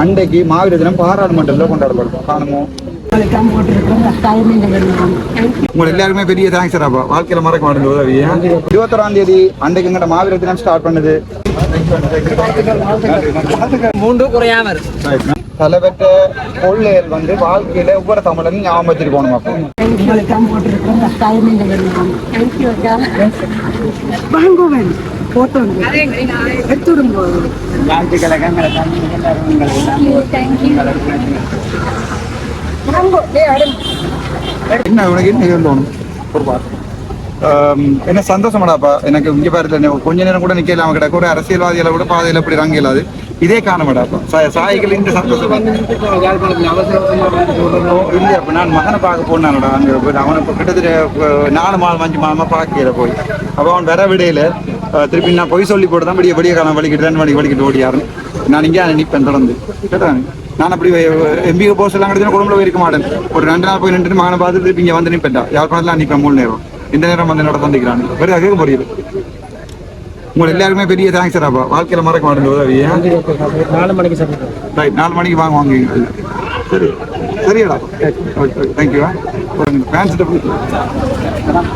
அன்றைக்கு மாவீர தினம் பாராளுமன்றத்தில் கொண்டாடப்படும். காணுமோ? அதுதான் போட்டிருக்கிறோம் கட்டாயம் இந்த வெள்ளம் உங்களை எல்லாருமே பெரிய தேங்க்ஸ் அப்பா. வாழ்க்கையில மறக்க மாட்டேன் உதவி இருபத்தொராம் தேதி அன்றைக்கு எங்கட மாவீர தினம் ஸ்டார்ட் பண்ணுது. மூன்று குறையாம இருக்கு. தலைவற்ற வந்து வாழ்க்கையில ஒவ்வொரு தமிழனும் ஞாபகம் வச்சுட்டு போகணும் அப்போ. போட்டோ எடுத்துடும் போது வாங்கோ டேய் அடம் என்ன உனக்கு என்ன சொல்லணும் ஒரு பாட்டு. ஆம், என்ன சந்தோஷமாடாப்பா? எனக்கு இங்க பாரு என்ன கொஞ்ச நேரம் கூட நிக்கலாம் கிடக்க ஒரு அரசியல்வாதிகளை கூட பாதையில இப்படி இறங்க இயலாது இதே காரணமாடாப்பா? சா- சாய்கள் இந்த சந்தோஷம். இல்ல அப்ப நான் மகனை பார்க்க போனானடா அங்க போய் அவனை இப்ப கிட்டத்தட்ட நாலு மாதம் அஞ்சு மாதமா பார்க்கல போய். அப்ப அவன் வர விடையில திருப்பி நான் பொய் சொல்லி போட்டு தான் விடிய காலம் வலிக்கிட்டு ரெண்டு மணிக்கு வலிக்கிட்டு ஓடியாரு நான் இங்கே நிற்பேன் தொடர்ந்து. கேட்டாங்க. நான் அப்படி எம்பிக்கு போஸ் எல்லாம் கிடைச்சா குடும்பம் இருக்க மாட்டேன். ஒரு ரெண்டு நாள் போய் நின்று மகனை பார்த்து திருப்பி இங்க வந்து நிற்பேன்டா யாழ்ப்பாணத்துல நிற்பேன் மூணு நேரம். இந்த நேரம் வந்து என்னோட சந்திக்கிறான். வேற கேட்க முடியுது உங்களை எல்லாருமே பெரிய தேங்க்ஸ் அப்பா. வாழ்க்கையில மறக்க மாட்டேன் உதவி நாலு மணிக்கு ரைட் நாலு மணிக்கு வாங்க வாங்க சரி. சரியாடா. தேங்க்யூ போய் உதவி செய்வாங்க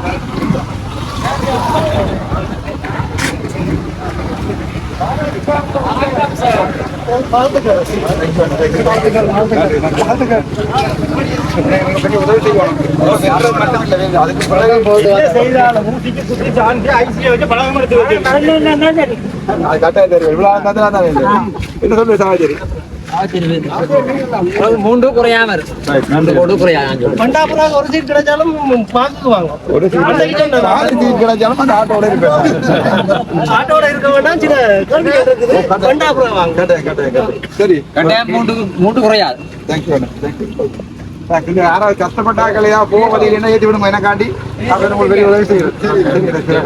அதுக்கு தான் தெரியும். என்ன சொல்லு சகாஜரி மூன்று குறையாம இருக்கு. மூன்று கோடு குறையாம பண்டாபுரம் ஒரு சீட் கிடைச்சாலும் பாக்குவாங்க ஒரு சீட் கிடைச்சாலும் அந்த ஆட்டோட இருப்பேன் ஆட்டோட இருக்க வேண்டாம் சில கேள்வி இருக்குது பண்டாபுரம் வாங்க. சரி கட்டாயம் மூன்று மூன்று குறையாது. தேங்க்யூ தேங்க்யூ யாராவது கஷ்டப்பட்டாக்கலையா போக வழியில் என்ன ஏற்றி விடுங்க எனக்காண்டி அப்படின்னு உங்களுக்கு பெரிய உதவி செய்யுது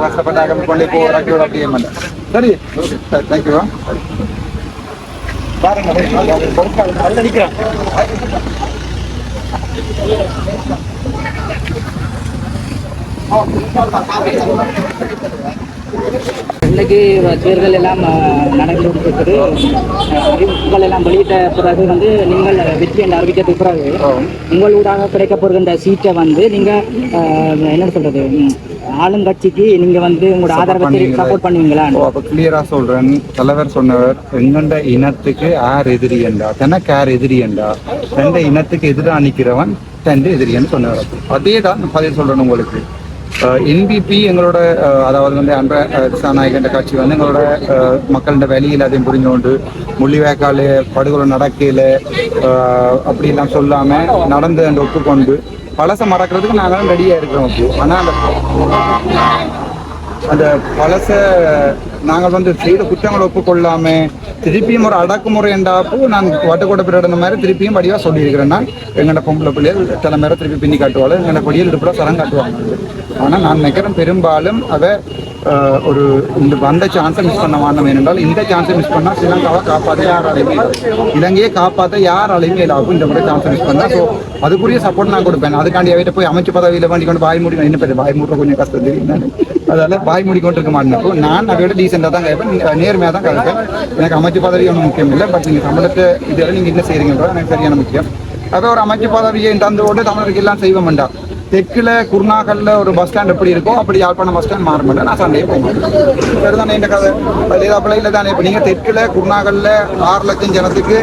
கஷ்டப்பட்டாக்க கொண்டு போ ரக்கியோட அப்படியே சரி தேங்க்யூ பாருங்க அதுல தேர்தல் எல்லாம் அஹ், அறிவிப்புகள் எல்லாம் வெளியிட்ட பிறகு வந்து நீங்கள் வெற்றி என்று அறிவிக்கிறதுக்கு பிறகு உங்களூடாக கிடைக்கப்படுகின்ற சீட்டை வந்து நீங்க அஹ், என்ன சொல்றது ம், ஆளுங்கட்சிக்கு நீங்க வந்து உங்களோட ஆதரவை சப்போர்ட் பண்ணுவீங்களா? அப்ப கிளியரா சொல்றேன். தலைவர் சொன்னவர் எங்கண்ட இனத்துக்கு யார் எதிரி என்றா? தனக்கு யார் எதிரி என்றா? தந்த இனத்துக்கு எதிராக நிக்கிறவன் தண்டு எதிரின்னு சொன்னவர். அதே தான் பதில் சொல்றேன் உங்களுக்கு. என்பிபி எங்களோட அதாவது வந்து அன்ற திசாநாயகன்ற கட்சி வந்து எங்களோட மக்களோட வெளியில் அதையும் புரிஞ்சு கொண்டு முள்ளிவேக்கால் படுகொலை நடக்கையில் அப்படிலாம் சொல்லாம நடந்து அந்த ஒப்புக்கொண்டு பழசை மறக்கிறதுக்கு நாங்களும் ரெடியாக இருக்கிறோம் அப்போ ஆனால் அந்த அந்த பழச நாங்கள் வந்து செய்த குற்றங்களை ஒப்புக்கொள்ளாம திருப்பியும் ஒரு அடக்குமுறை என்றாப்போ நான் வட்டக்கோட்டை பிரடன மாதிரி திருப்பியும் படிவாக சொல்லியிருக்கிறேன் நான். எங்கள்ட பொம்பளை பிள்ளைகள் தலைமையில திருப்பி பின்னி காட்டுவாள் எங்கள்ட கொடியில் இருப்பட சரம் காட்டுவாங்க. ஆனால் நான் நினைக்கிறேன் பெரும்பாலும் அதை ஒரு இந்த வந்த சான்ஸை மிஸ் பண்ண வேண்டாம் ஏனென்றால் இந்த சான்ஸை மிஸ் பண்ணால் ஸ்ரீலங்காவை காப்பாற்ற யாராலையுமே இல்லை. இலங்கையை காப்பாற்ற யாராலையுமே இல்லாகும் இந்த முறை சான்ஸை மிஸ் பண்ணால் ஸோ அதுக்குரிய சப்போர்ட் நான் கொடுப்பேன். அதுக்காண்டி அவையிட்ட போய் அமைச்சு பதவியில் வாங்கி கொண்டு பாய் மூடி என்ன பேர்? பாய் மூடுற கொஞ்சம் கஷ்டம் தெரியும்? அதால் பாய் மூடி கொண்டு இருக்க மாட்டேன் நான் அவையோட டீசெண்டாக தான் கேட்பேன் நேர்மையாக தான் கேட்பேன் எனக்கு அமைச்சு பதவி ஒன்றும் முக்கியம் இல்லை. பட் நீங்கள் தமிழத்தை இதெல்லாம் நீங்கள் என்ன செய்கிறீங்கன்றது எனக்கு சரியான முக்கியம். அதை ஒரு அமைச்சு பதவியை தந்து கொண்டு தமிழருக்கு எல்லாம் செய்வோம்டா தெற்குல குருநாகல்ல ஒரு பஸ் ஸ்டாண்ட் எப்படி இருக்கோ அப்படி யாழ்ப்பாணம் பஸ் ஸ்டாண்ட் மாற மாட்டேன். நான் சண்டையே போக மாட்டேன். சரிதானே இந்த கதை? அதே இல்லை தானே? இப்போ நீங்கள் தெற்குல குருநாகல்ல ஆறு லட்சம் ஜனத்துக்கு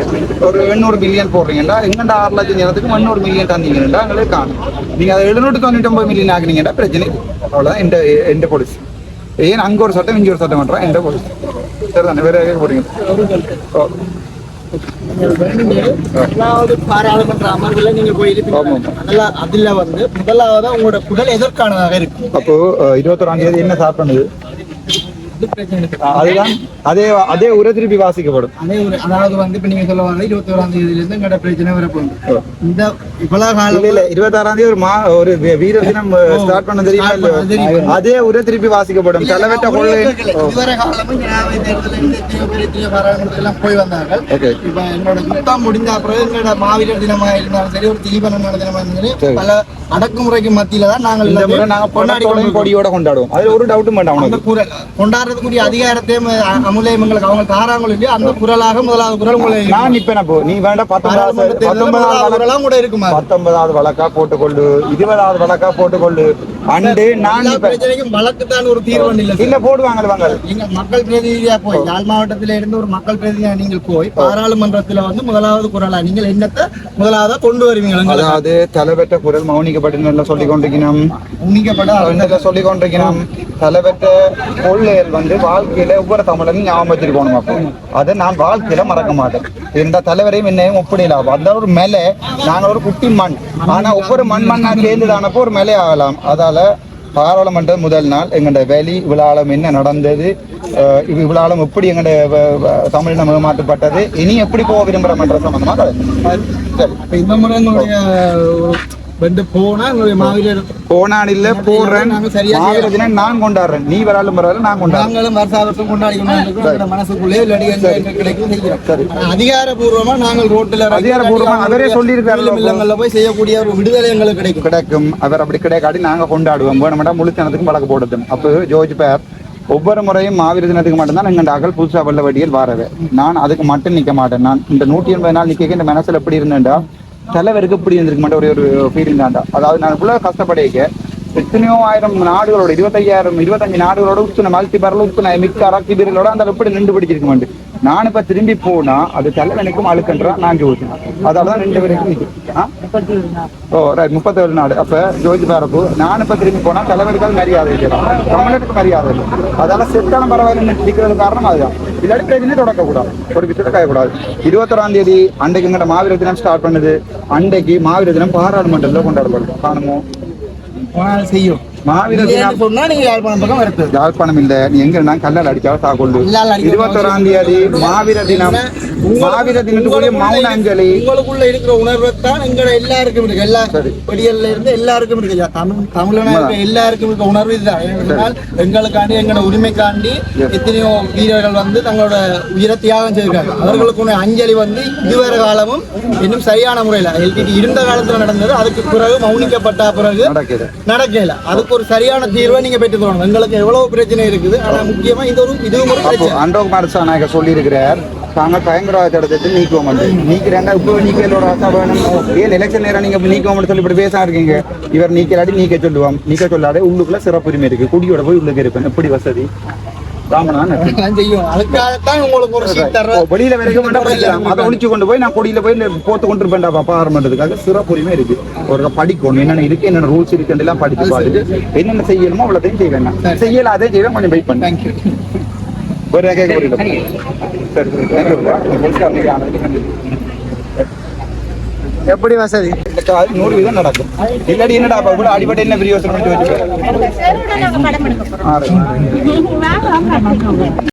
ஒரு எண்ணூறு மில்லியன் போடுறீங்கடா எங்கண்டா ஆறு லட்சம் ஜனத்துக்கு எண்ணூறு மில்லியன் தந்தீங்கன்னா எங்களுக்கு காணும். நீங்கள் அதை எழுநூற்றி தொண்ணூற்றி ஒன்பது மில்லியன் ஆக்குனீங்கன்னா பிரச்சனை அவ்வளோதான் எந்த எந்த பாலிசி ஏன் அங்கே ஒரு சட்டம் இங்கே ஒரு சட்டம் பண்ணுறேன் எந்த பாலிசி சரிதானே வேற போடுறீங்க ஓ. முதலாவது பாராளுமன்ற அமர்வுல நீங்க போயிருப்பீங்க. அதெல்லாம் அதுல வந்து முதலாவது உங்களோட குடல் எதற்கானதாக இருக்கும்? அப்போ இருபத்தொராம் தேதி என்ன சாப்பிட்டது அதுதான். அதே அதே உரை திருப்பி வாசிக்கப்படும். அதே ஒரு அதாவது வந்து இப்ப நீங்க சொல்ல வர இருபத்தி ஓராம் தேதியில இருந்து எங்கட பிரச்சனை வரப்போகுது இந்த இவ்வளவு காலம் இல்ல இல்ல. இருபத்தாறாம் தேதி ஒரு மா ஒரு வீர தினம் ஸ்டார்ட் பண்ண தெரியுமா இல்லையோ? அதே உரை திருப்பி வாசிக்கப்படும். தலைவட்ட கொள்ளை. இதுவரை காலமும் ஜனாதிபதி தேர்தலில் இருந்து எத்தனையோ பேர் எத்தனையோ பாராளுமன்றத்தில் போய் வந்தார்கள். இப்ப என்னோட யுத்தம் முடிந்த அப்புறம் எங்களோட மாவீரர் தினமா இருந்தாலும் சரி ஒரு தீபனமான தினமா இருந்தாலும் பல அடக்குமுறைக்கு மத்தியில தான் நாங்கள் இந்த முறை எல்லாத்தையும் நாங்க கொண்டாடி கொடியோட கொண்டாடுவோம். அதுல ஒரு டவுட்டும் வேண்டாம் அந்த போராடுறதுக்குரிய அதிகாரத்தையும் அமுலையும் எங்களுக்கு அவங்க தாராங்களோ இல்லையோ அந்த குரலாக முதலாவது குரல் உங்களை நான் போ நீ வேண்டாம் பத்தொன்பதாவது பத்தொன்பதாவது வழக்கு- குரலாம் கூட இருக்குமா? பத்தொன்பதாவது வழக்கா போட்டுக்கொள்ளு இருபதாவது வழக்கா போட்டுக்கொள்ளு. அண்டு நான் பிரச்சனைக்கும் வழக்குத்தான் ஒரு தீர்வு இல்லை இல்ல போடுவாங்க வாங்க நீங்க மக்கள் பிரதிநிதியா போய் யாழ் மாவட்டத்தில இருந்து ஒரு மக்கள் பிரதிநிதியா நீங்கள் போய் பாராளுமன்றத்துல வந்து முதலாவது குரலா நீங்கள் என்னத்தை முதலாவதா கொண்டு வருவீங்க அதாவது தலைவற்ற குரல் மௌனிக்கப்பட்டு சொல்லி கொண்டிருக்கணும் உன்னிக்கப்பட என்னத்தை சொல்லி கொண்டிருக்கணும் தலைவற்ற கொள்ளையல் வந்து வாழ்க்கையில ஒவ்வொரு தமிழனும் ஞாபகம் வச்சிருக்கணும் அப்போ. அதை நான் வாழ்க்கையில மறக்க மாட்டேன். இந்த தலைவரையும் என்னையும் ஒப்பிடலாம் அந்த ஒரு மேலே. நாங்கள் ஒரு குட்டி மண். ஆனா ஒவ்வொரு மண் மண்ணா சேர்ந்துதானப்போ ஒரு மேலே ஆகலாம். அதால பாராளுமன்ற முதல் நாள் எங்களோட வெளி விழாலம் என்ன நடந்தது இவ் விழாலம் எப்படி எங்களோட வ- வ- தமிழினம் ஏமாற்றப்பட்டது இனி எப்படி போக விரும்புகிறோம் என்ற சம்பந்தமாக இந்த முறை வந்து போனா எங்களுடைய மாவீரர் போனான் இல்ல போடுறேன் நான் கொண்டாடுறேன். நீ வராலும் பரவாயில்ல நான் கொண்டாடுறேன். நாங்களும் வருஷா வருஷம் கொண்டாடி கொண்டாடி மனசுக்குள்ளே இல்லாட்டி எங்களுக்கு கிடைக்கும் செய்கிறோம். ஆனா அதிகாரபூர்வமா நாங்கள் ரோட்டில் அதிகாரப்பூர்வமா அவரே சொல்லியிருக்காரு. இல்லங்கள்ல போய் செய்யக்கூடிய ஒரு விடுதலை எங்களுக்கு கிடைக்கும். கிடைக்கும். அவர் அப்படி கிடைக்காட்டி நாங்க கொண்டாடுவோம். வேணுமெண்டா முழுத்தனத்துக்கும் வழக்கு போடுது அப்போ ஜோர்ஜ் பேர் ஒவ்வொரு முறையும் மாவீர தினத்துக்கு மட்டும்தான் எங்க அகல் புதுசா வெள்ள வடியில் நான் அதுக்கு மட்டும் நிக்க மாட்டேன். நான் இந்த நூற்றி எண்பது நாள் நிக்க இந்த மனசுல எப்படி இருந்தேன்டா? தலைவருக்கு இப்படி இருந்திருக்க மாட்டேன் ஒரே ஒரு ஃபீலிங் தாண்டா அதாவது நான் இவ்வளவு கஷ்டப்படைக்க எத்தனையோ ஆயிரம் நாடுகளோட இருபத்தையாயிரம் இருபத்தஞ்சு நாடுகளோட உத்துன மல்டி பரல உத்துன மிக்க அரக்கி பீரலோட அந்த எப்படி நின்று பிடிச்சிருக்க மாட்டேன். நான் இப்ப திரும்பி போனா அது தலைவனுக்கும் அழுக்கன்றா நான் ஜோதினேன் அதாலதான் ரெண்டு பேருக்கும் ஓ ரைட் முப்பத்தேழு நாடு. அப்ப ஜோதி பாரப்பு நான் இப்ப திரும்பி போனா தலைவருக்கு மரியாதை இருக்கிறான் தமிழருக்கு மரியாதை இல்லை. அதால செத்தான பரவாயில்ல நிற்கிறது காரணம் அதுதான். இல்லாட்டி பிரச்சனை தொடக்கக்கூடாது ஒரு விஷயத்தை காயக்கூடாது. இருபத்தொராம் தேதி அன்றைக்கு எங்கட மாவீர தினம் ஸ்டார்ட் பண்ணுது. அன்றைக்கு மாவீர தினம் பாராளுமன்றத்தில் கொண்டாடப்படும். காணுமோ? செய்யும். மாவீர தினம் இல்லைன்னு சொன்னா நீங்க யாழ்ப்பாணம் பக்கம் வருது? யாழ்ப்பாணம் இல்ல. நீ எங்க கல்லால் கல்லால் அடிக்க இருபத்தொராம் தேதி மாவீர தினம். மாவீர தினத்துக்குரிய மௌன அஞ்சலி உங்களுக்குள்ள இருக்கிற உணர்வை தான் எங்கட எல்லாருக்கும் இருக்கு. எல்லா. படியல்ல இருந்து எல்லாருக்கும் இருக்கு. தமிழ் தமிழனா இருக்க எல்லாருக்கும் இருக்க உணர்வு இதுதான். எங்களுக்காண்டி எங்களோட உரிமைக்காண்டி எத்தனையோ வீரர்கள் வந்து தங்களோட உயிரை தியாகம் செய்திருக்காங்க. அவர்களுக்கு அஞ்சலி வந்து இதுவரை காலமும் இன்னும் சரியான முறையில் எல்டிடி இருந்த காலத்துல நடந்தது அதுக்கு பிறகு மௌனிக்கப்பட்ட பிறகு நடக்கல. அதுக்கு ஒரு சரியான தீர்வை நீங்க பெற்று தரணும் எங்களுக்கு எவ்வளவு பிரச்சனை இருக்குது ஆனா முக்கியமா இது ஒரு இதுவும் ஒரு அண்டோகுமார் நாயகர் சொல்லி தாங்கள் பயங்கரவாத இடத்தை நீக்குவோம் வந்து நீக்கிறேன்டா இப்போ நீக்கலோட ஆசா வேணும். ஏன் எலெக்ஷன் நேரம் நீங்க நீக்குவோம்னு சொல்லி இப்படி பேச இருக்கீங்க? இவர் நீக்கலாடி நீக்க சொல்லுவோம். நீக்க சொல்லாதே உள்ளுக்குள்ள சிறப்புரிமை இருக்கு. குடியோட போய் உள்ளுக்கு இருப்பேன். எப்படி வசதி? ஒரு வெளியில வரைக்கும் அதை ஒழிச்சு கொண்டு போய் நான் கொடியில போய் போத்து கொண்டு இருப்பேன்டா பாப்பா ஆரம்பிக்கிறதுக்காக சிறப்புரிமை இருக்கு. ஒரு படிக்கணும். என்னென்ன இருக்கு என்னென்ன ரூல்ஸ் இருக்குன்னு எல்லாம் படிச்சு பார்த்துட்டு என்னென்ன செய்யணுமோ அவ்வளோதையும் செய்வேன் செய்யல அதே செய்வேன். கொஞ்சம் வெயிட் பண்ணேன் ஒரு சரி போலீஸ்காரனுக்கு ஆனதுக்கு எப்படி வசதி? நூறு வீதம் நடக்கும் இல்லாடி என்னடா அப்ப கூட அடிபட்டு என்ன பிரியோசனம்